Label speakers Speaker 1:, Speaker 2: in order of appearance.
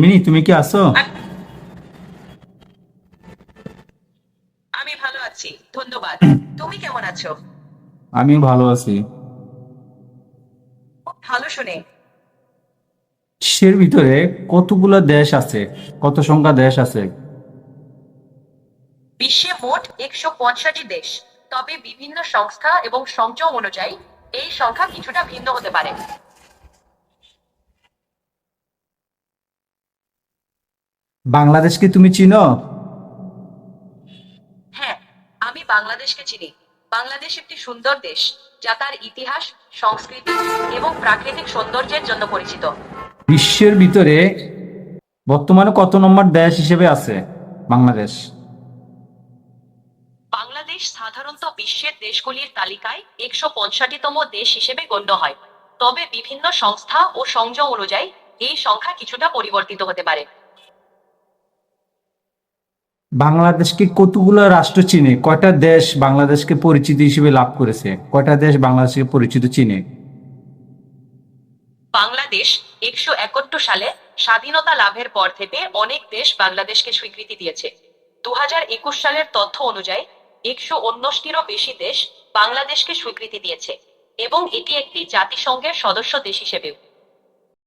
Speaker 1: Mini তুমি কি আছো?
Speaker 2: আমি ভালো আছি ধন্যবাদ। তুমি কেমন আছো?
Speaker 1: আমি ভালো আছি।
Speaker 2: ভালো শুনে।
Speaker 1: বিশ্বের ভিতরে? কতগুলো দেশ আছে? কত সংখ্যা দেশ আছে?
Speaker 2: বিশ্বে মোট একশো পঞ্চাশটি দেশ। তবে বিভিন্ন সংস্থা এবং সংযম অনুযায়ী এই সংখ্যা কিছুটা ভিন্ন হতে পারে।
Speaker 1: বাংলাদেশকে তুমি চিনো?
Speaker 2: হ্যাঁ আমি বাংলাদেশকে চিনি। বাংলাদেশ একটি সুন্দর দেশ যা তার ইতিহাস সংস্কৃতি এবং প্রাকৃতিক সৌন্দর্যের জন্য পরিচিত।
Speaker 1: বিশ্বের ভিতরে বর্তমানে কত নম্বর দেশ হিসেবে আছে বাংলাদেশ?
Speaker 2: বাংলাদেশ সাধারণত বিশ্বের দেশগুলির তালিকায় একশো পঞ্চাশটিতম দেশ হিসেবে গণ্য হয়। তবে বিভিন্ন সংস্থা ও সংযম অনুযায়ী এই সংখ্যা কিছুটা পরিবর্তিত হতে পারে।
Speaker 1: বাংলাদেশকে কতগুলো রাষ্ট্র চিনে? কয়টা দেশ বাংলাদেশকে পরিচিতি হিসেবে লাভ করেছে? কয়টা দেশ বাংলাদেশকে পরিচিত চিনে?
Speaker 2: বাংলাদেশ একশো একাত্তর সালে স্বাধীনতা লাভের পর থেকে অনেক দেশ বাংলাদেশকে স্বীকৃতি দিয়েছে। দু একুশ সালের তথ্য অনুযায়ী একশো উনষ্টিরও বেশি দেশ বাংলাদেশকে স্বীকৃতি দিয়েছে এবং এটি একটি জাতিসংঘের সদস্য দেশ হিসেবেও।